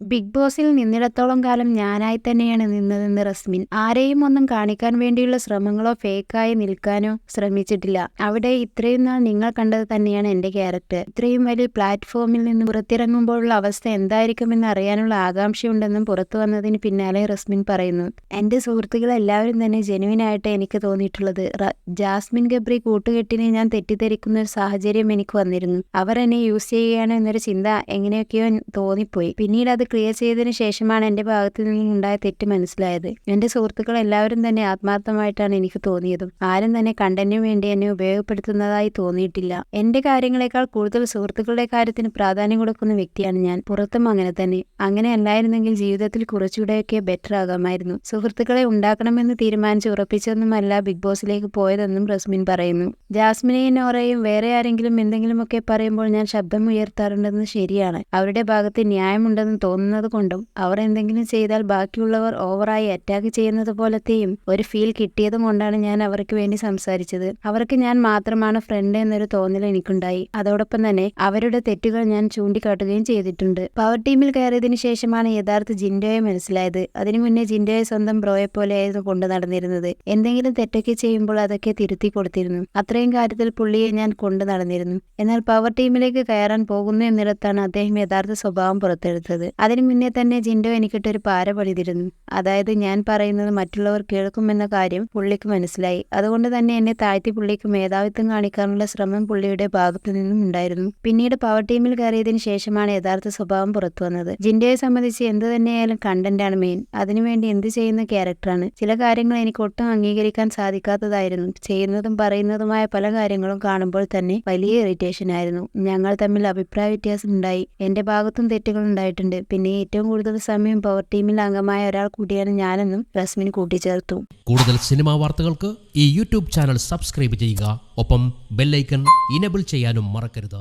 Big ബോസിൽ നിന്നിടത്തോളം കാലം ഞാനായി തന്നെയാണ് നിന്നതെന്ന് റസ്മിൻ ആരെയും ഒന്നും കാണിക്കാൻ വേണ്ടിയുള്ള ശ്രമങ്ങളോ ഫേക്കായി നിൽക്കാനോ ശ്രമിച്ചിട്ടില്ല. അവിടെ ഇത്രയും നാൾ നിങ്ങൾ കണ്ടത് തന്നെയാണ് എന്റെ ക്യാരക്ടർ. ഇത്രയും വലിയ പ്ലാറ്റ്ഫോമിൽ നിന്ന് പുറത്തിറങ്ങുമ്പോഴുള്ള അവസ്ഥ എന്തായിരിക്കുമെന്ന് അറിയാനുള്ള ആകാംക്ഷയുണ്ടെന്നും പുറത്തു വന്നതിന് പിന്നാലെ റസ്മിൻ പറയുന്നു. എന്റെ സുഹൃത്തുക്കൾ എല്ലാവരും തന്നെ ജെനുവിൻ ആയിട്ട് എനിക്ക് തോന്നിയിട്ടുള്ളത്. ജാസ്മിൻ ഗബ്രി കൂട്ടുകെട്ടിനെ ഞാൻ തെറ്റിദ്ധരിക്കുന്ന ഒരു സാഹചര്യം എനിക്ക് വന്നിരുന്നു. അവർ എന്നെ യൂസ് ചെയ്യുകയാണ് എന്നൊരു ചിന്ത എങ്ങനെയൊക്കെയോ തോന്നിപ്പോയി. പിന്നീട് അത് ക്ലിയർ ചെയ്തതിന് ശേഷമാണ് എന്റെ ഭാഗത്തു നിന്നുണ്ടായ തെറ്റ് മനസ്സിലായത്. എന്റെ സുഹൃത്തുക്കൾ എല്ലാവരും തന്നെ ആത്മാർത്ഥമായിട്ടാണ് എനിക്ക് തോന്നിയതും. ആരും തന്നെ കണ്ടന്റിനു വേണ്ടി എന്നെ ഉപയോഗപ്പെടുത്തുന്നതായി തോന്നിയിട്ടില്ല. എന്റെ കാര്യങ്ങളെക്കാൾ കൂടുതൽ സുഹൃത്തുക്കളുടെ കാര്യത്തിന് പ്രാധാന്യം കൊടുക്കുന്ന വ്യക്തിയാണ് ഞാൻ. പുറത്തും അങ്ങനെ തന്നെ. അങ്ങനെ അല്ലായിരുന്നെങ്കിൽ ജീവിതത്തിൽ കുറച്ചുകൂടെയൊക്കെ ബെറ്റർ ആകാമായിരുന്നു. സുഹൃത്തുക്കളെ ഉണ്ടാക്കണമെന്ന് തീരുമാനിച്ച് ഉറപ്പിച്ചതൊന്നുമല്ല ബിഗ് ബോസിലേക്ക് പോയതെന്നും റസ്മിൻ പറയുന്നു. ജാസ്മിനെയും നോറയും വേറെ ആരെങ്കിലും എന്തെങ്കിലുമൊക്കെ പറയുമ്പോൾ ഞാൻ ശബ്ദം ഉയർത്താറുണ്ടെന്ന് ശരിയാണ്. അവരുടെ ഭാഗത്ത് ന്യായമുണ്ടെന്ന് തോന്നുന്നത് കൊണ്ടും അവർ എന്തെങ്കിലും ചെയ്താൽ ബാക്കിയുള്ളവർ ഓവറായി അറ്റാക്ക് ചെയ്യുന്നത് പോലത്തെയും ഒരു ഫീൽ കിട്ടിയതും കൊണ്ടാണ് ഞാൻ അവർക്ക് വേണ്ടി സംസാരിച്ചത്. അവർക്ക് ഞാൻ മാത്രമാണ് ഫ്രണ്ട് എന്നൊരു തോന്നൽ എനിക്കുണ്ടായി. അതോടൊപ്പം തന്നെ അവരുടെ തെറ്റുകൾ ഞാൻ ചൂണ്ടിക്കാട്ടുകയും ചെയ്തിട്ടുണ്ട്. പവർ ടീമിൽ കയറിയതിനു ശേഷമാണ് യഥാർത്ഥ ജിൻഡോയെ മനസ്സിലായത്. അതിനു മുന്നേ ജിൻഡോയെ സ്വന്തം ബ്രോയെ പോലെയായിരുന്നു കൊണ്ടു നടന്നിരുന്നത്. എന്തെങ്കിലും തെറ്റൊക്കെ ചെയ്യുമ്പോൾ അതൊക്കെ തിരുത്തി കൊടുത്തിരുന്നു. അത്രയും കാര്യത്തിൽ പുള്ളിയെ ഞാൻ കൊണ്ടു നടന്നിരുന്നു. എന്നാൽ പവർ ടീമിലേക്ക് കയറാൻ പോകുന്നു എന്നിടത്താണ് അദ്ദേഹം യഥാർത്ഥ സ്വഭാവം പുറത്തെടുത്തത്. അതിനു മുന്നേ തന്നെ ജിൻഡോ എനിക്കിട്ടൊരു പാര പണിതിരുന്നു. അതായത് ഞാൻ പറയുന്നത് മറ്റുള്ളവർ കേൾക്കുമെന്ന കാര്യം പുള്ളിക്ക് മനസ്സിലായി. അതുകൊണ്ട് തന്നെ എന്നെ താഴ്ത്തി പുള്ളിക്ക് മേധാവിത്വം കാണിക്കാനുള്ള ശ്രമം പുള്ളിയുടെ ഭാഗത്തു നിന്നും ഉണ്ടായിരുന്നു. പിന്നീട് പവർ ടീമിൽ കയറിയതിന് ശേഷമാണ് യഥാർത്ഥ സ്വഭാവം പുറത്തു വന്നത്. ജിൻഡോയെ സംബന്ധിച്ച് എന്ത് തന്നെയായാലും കണ്ടന്റാണ് മെയിൻ അതിനുവേണ്ടി എന്ത് ചെയ്യുന്ന ക്യാരക്ടറാണ് ചില കാര്യങ്ങൾ എനിക്ക് ഒട്ടും അംഗീകരിക്കാൻ സാധിക്കാത്തതായിരുന്നു. ചെയ്യുന്നതും പറയുന്നതുമായ പല കാര്യങ്ങളും കാണുമ്പോൾ തന്നെ വലിയ ഇറിറ്റേഷൻ ആയിരുന്നു. ഞങ്ങൾ തമ്മിൽ അഭിപ്രായ വ്യത്യാസം ഉണ്ടായി. എന്റെ ഭാഗത്തും തെറ്റുകൾ ഉണ്ടായിട്ടുണ്ട്. പിന്നെ ഏറ്റവും കൂടുതൽ സമയം പവർ ടീമിൽ അംഗമായ ഒരാൾ കൂടിയാണ് ഞാനെന്നും റസ്മിൻ കൂട്ടിച്ചേർത്തു. കൂടുതൽ സിനിമാ വാർത്തകൾക്ക് ഈ യൂട്യൂബ് ചാനൽ സബ്സ്ക്രൈബ് ചെയ്യുക. ഒപ്പം ബെല്ലൈക്കൺ ഇനബിൾ ചെയ്യാനും മറക്കരുത്.